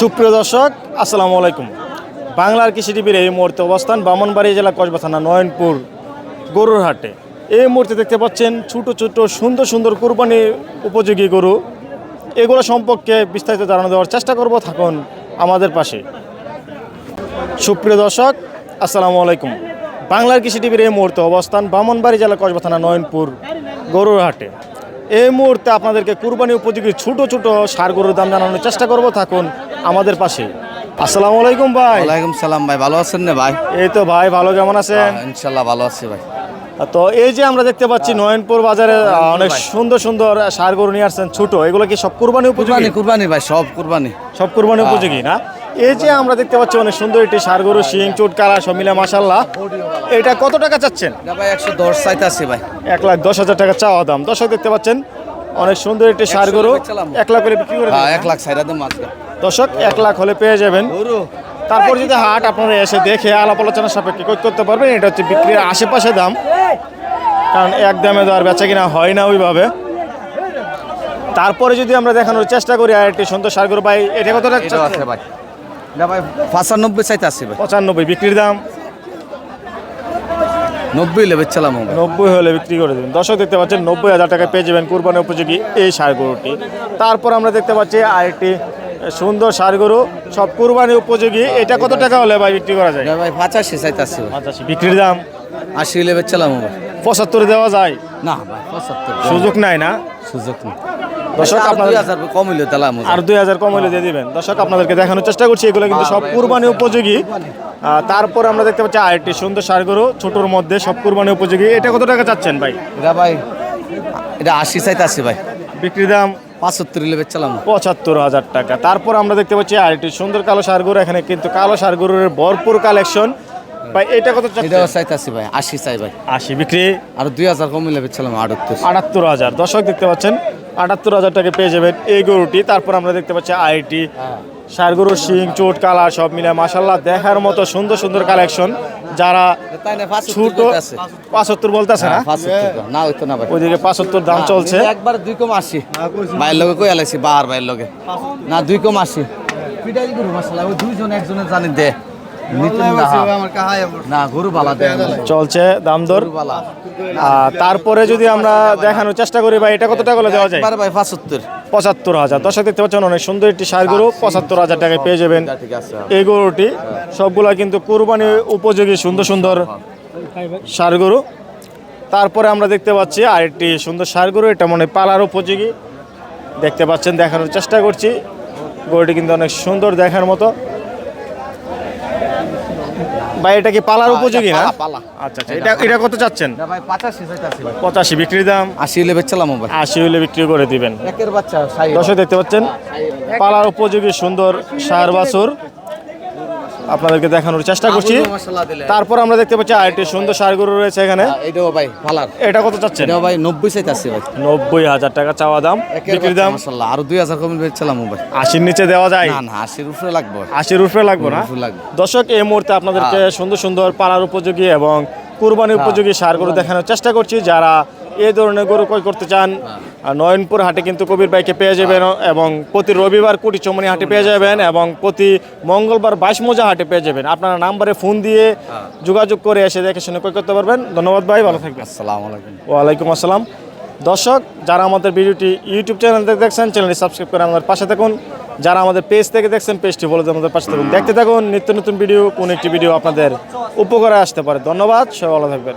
সুপ্রিয় দর্শক, আসসালামু আলাইকুম। বাংলার কৃষি টিভির এই মুহূর্তে অবস্থান বামনবাড়ি জেলা কসবা থানা নয়নপুর গরুর হাটে এই মুহূর্তে দেখতে পাচ্ছেন ছোট ছোট, সুন্দর সুন্দর কুরবানি উপযোগী গরু। এগুলো সম্পর্কে বিস্তারিত জানানো দেওয়ার চেষ্টা করব, থাকুন আমাদের পাশে। সুপ্রিয় দর্শক, আসসালামু আলাইকুম। বাংলার কৃষি টিভির এই মুহূর্তে অবস্থান বামনবাড়ি জেলা কসবা থানা নয়নপুর গরুর হাটে এই মুহূর্তে আপনাদেরকে কুরবানি উপযোগী ছোট ছোট সার গরুর দাম জানানোর চেষ্টা করব, থাকুন আমাদের পাশে। আসসালামু আলাইকুম ভাই। ওয়ালাইকুম সালাম ভাই ভালো আছেন না ভাই? এই তো ভাই ভালো কেমন আছেন? ইনশাল্লাহ ভালো আছি ভাই। তো এই যে আমরা দেখতে পাচ্ছি নয়নপুর বাজারে অনেক সুন্দর সুন্দর সার গরু নিয়ে আসছেন ছোট। এগুলো কি সব কুরবানি উপযোগী? কুরবানি ভাই সব কুরবানি। সব কুরবানি উপযোগী না? এই যে আমরা দেখতে পাচ্ছি অনেক সুন্দর একটি সার গরু শিং চুট কালা সব মিলে মাসাল্লাহ এটা কত টাকা চাচ্ছেন? ভাই একশো দশ চাইতে ভাই। এক লাখ দশ হাজার টাকা চাওয়া দাম। দর্শক দেখতে পাচ্ছেন অনেক সুন্দর একটি সার গরু। এক লাখ করে বিক্রি করে হ্যাঁ এক লাখ সাইরা দেন মাছ দর্শক এক লাখ হলে পেয়ে যাবেন। তারপর যদি হাট আপনারা এসে দেখে আলাপ আলোচনা সাপেক্ষে কই করতে পারবেন এটা হচ্ছে বিক্রির আশেপাশে দাম। কারণ এক দামে তো আর বেচা কিনা হয় না ওইভাবে। তারপরে যদি আমরা দেখানোর চেষ্টা করি আর একটি সুন্দর সার গরু পাই এটা কত আছে ভাই। ভাই পঁচানব্বই চাইতে আছি ভাই। পঁচানব্বই বিক্রির দাম? নব্বই লেবে চালাম নব্বই হলে বিক্রি করে দেবেন। দর্শক দেখতে পাচ্ছেন নব্বই হাজার টাকা পেয়ে যাবেন কুরবানি উপযোগী এই সার গরুটি। তারপর আমরা দেখতে পাচ্ছি আরেকটি সুন্দর সার গরু সব কুরবানি উপযোগী। এটা কত টাকা হলে ভাই বিক্রি করা যায়? ভাই পঁচাশি চাইতে আছি পঁচাশি। বিক্রির দাম? আশি লেবে চালাম পঁচাত্তরে দেওয়া যায়? না ভাই পঁচাত্তর। সুযোগ নাই না? সুযোগ নেই। দর্শক আপনাদের- কম হইল তালাম আর দুই হাজার কম হলে দিয়ে দিবেন। দর্শক আপনাদেরকে দেখানোর চেষ্টা করছি এগুলো কিন্তু সব কুরবানি উপযোগী। আহ, তারপর আমরা দেখতে পাচ্ছি আরেকটি সুন্দর সার গরু ছোটোর মধ্যে সব কুরবানি উপযোগী। এটা কত টাকা চাচ্ছেন ভাই? এটা ভাই এটা আশি চাইতে আছি ভাই। বিক্রির দাম? পঁচাত্তর লেবে চালাম। পঁচাত্তর হাজার টাকা। তারপর আমরা দেখতে পাচ্ছি আরেকটি সুন্দর কালো সার গরু এখানে কিন্তু কালো সার গরুর ভরপুর কালেকশন। ভাই এটা কত এটাও চাচ্ছেন? চাইতে আছি ভাই আশি চাই ভাই। আশি বিক্রি। আর দুই হাজার কম লেবে চালাম আটাত্তর। আটাত্তর হাজার। দর্শক দেখতে পাচ্ছেন আটাত্তর হাজার টাকা পেয়ে যাবেন এই গরুটি। তারপর আমরা দেখতে পাচ্ছি আইটি সার গরু শিং চোট কালার সব মিলে মাসাল্লাহ দেখার মতো সুন্দর সুন্দর কালেকশন। যারা ছোট পাঁচাত্তর বলতেছে না? হ্যাঁ, না হইতো না ওইদিকে পাঁচাত্তর দাম চলছে। একবার দুই কম আশি। ভাইয়ের লগে কই আলাইছি? বার ভাইয়ের লগে। না দুই কম আশি। পিটাই গরু মাসালা ওই দুইজন একজনের জানি দে। চলছে দাম দর। আর তারপরে যদি আমরা দেখানোর চেষ্টা করি ভাই এটা কত টাকা হলে দেওয়া যায়? ভাই পাঁচাত্তর। পঁচাত্তর হাজার। দর্শক দেখতে পাচ্ছেন অনেক সুন্দর একটি সার গরু পঁচাত্তর হাজার টাকায় পেয়ে যাবেন এই গরুটি। সবগুলা কিন্তু কুরবানি উপযোগী সুন্দর সুন্দর সার গরু। তারপরে আমরা দেখতে পাচ্ছি আরেকটি সুন্দর সার গরু এটা মনে হয় পালার উপযোগী। দেখতে পাচ্ছেন দেখানোর চেষ্টা করছি। গরুটি কিন্তু অনেক সুন্দর দেখার মতো। ভাই এটা কি পালার উপযোগী না? পালা। আচ্ছা আচ্ছা এটা এটা কত চাচ্ছেন? ভাই পঁচাশি চাইতাছি ভাই। পঁচাশি বিক্রির দাম? আশি লেবে চালাম ভাই। আশি হলে বিক্রি করে দিবেন। একের বাচ্চা সাই দর্শক দেখতে পাচ্ছেন পালার উপযোগী সুন্দর সার বাছুর। আপনাদেরকে দেখানোর চেষ্টা করছি। তারপর আমরা দেখতে পাচ্ছি আরেকটি সুন্দর সার গরু রয়েছে এখানে। এইটাও ভাই ভালার। এটা কত চাচ্ছেন? এটাও ভাই নব্বই চাইতাছি ভাই। নব্বই হাজার টাকা চাওয়া দাম বিক্রির দাম? আর দুই হাজার কম লেবে চালাম ভাই। আশির নিচে দেওয়া যায়? না না আশির উপরে লাগবে। আশির উপরে লাগবে না? দর্শক এই মুহূর্তে আপনাদেরকে সুন্দর সুন্দর পাড়ার উপযোগী এবং কুরবানি উপযোগী সার গরু দেখানোর চেষ্টা করছি। যারা এই ধরনের গরু ক্রয় করতে চান নয়নপুর হাটে কিন্তু কবির বাইকে পেয়ে যাবেন এবং প্রতি রবিবার কুটি চমনি হাটে পেয়ে যাবেন এবং প্রতি মঙ্গলবার বাইশ মোজা হাটে পেয়ে যাবেন। আপনারা নাম্বারে ফোন দিয়ে যোগাযোগ করে এসে দেখে শুনে ক্রয় করতে পারবেন। ধন্যবাদ ভাই ভালো থাকবেন। আসসালামু আলাইকুম। ওয়ালাইকুম আসসালাম। দর্শক যারা আমাদের ভিডিওটি ইউটিউব চ্যানেল থেকে দেখছেন চ্যানেলটি সাবস্ক্রাইব করে আমাদের পাশে থাকুন। যারা আমাদের পেজ থেকে দেখছেন পেজটি বলে আমাদের পাশে থাকুন। দেখতে থাকুন নিত্য নতুন ভিডিও কোন একটি ভিডিও আপনাদের উপকারে আসতে পারে। ধন্যবাদ সবাই ভালো থাকবেন।